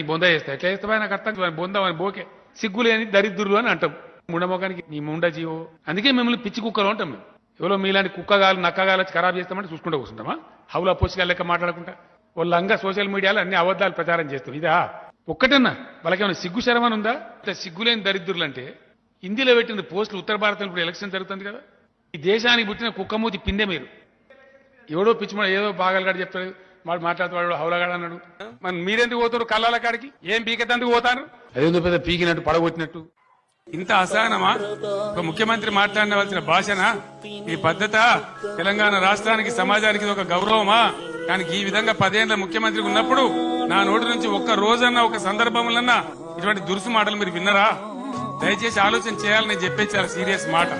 నీ బొంద చేస్తా ఎట్లా చేస్తావా? నాకు అర్థం కాదు. బొంద అని బోకే. సిగ్గులేని దరిద్రులు అని అంటాం. ముండమోకానికి నీ ముండ జీవో. అందుకే మిమ్మల్ని పిచ్చి కుక్కలు అంటాం మేము. ఎవరో మీలాంటి కుక్కగాలు నక్కగాలు వచ్చి ఖరాబ్ చేస్తామంటే చూసుకుంటూ కూర్చుంటామా? హౌలా పోసిగా లెక్క మాట్లాడకుండా వాళ్ళంగా సోషల్ మీడియాలో అన్ని అబద్ధాలు ప్రచారం చేస్తాం. ఇదా? ఒక్కటన్నా వాళ్ళకేమైనా సిగ్గు శరమని ఉందా? ఇంత సిగ్గులేని దరిద్రులు అంటే హిందీలో పెట్టిన పోస్టులు ఉత్తర భారతంలో ఇప్పుడు ఎలక్షన్ జరుగుతుంది కదా? ఈ దేశానికి పుట్టిన కుక్కమూతి పిండే మీరు. ఎవడో పిచ్చిమో ఏదో బాగాలగాడు చెప్తాడు. వాడు మాట్లాడుతాడు హౌలగాడు అన్నాడు. మరి మీరెందుకు పోతారు కళ్ళాల కాడికి? ఏం పీకెత్తందుకు పోతారు? అదేందో పెద్ద పీకినట్టు పడగొట్టినట్టు? ఇంత అసహనమా? ఒక ముఖ్యమంత్రి మాట్లాడవలసిన భాషనా? ఈ పద్ధత తెలంగాణ రాష్ట్రానికి సమాజానికి ఒక గౌరవమా? కానీ ఈ విధంగా పదేళ్ళ ముఖ్యమంత్రి ఉన్నప్పుడు నా నోటి నుంచి ఒక్క రోజన్నా ఒక సందర్భంలోన్నా ఇటువంటి దురుసు మాటలు మీరు విన్నరా? దయచేసి ఆలోచన చేయాలని చెప్పే చాలా సీరియస్ మాట.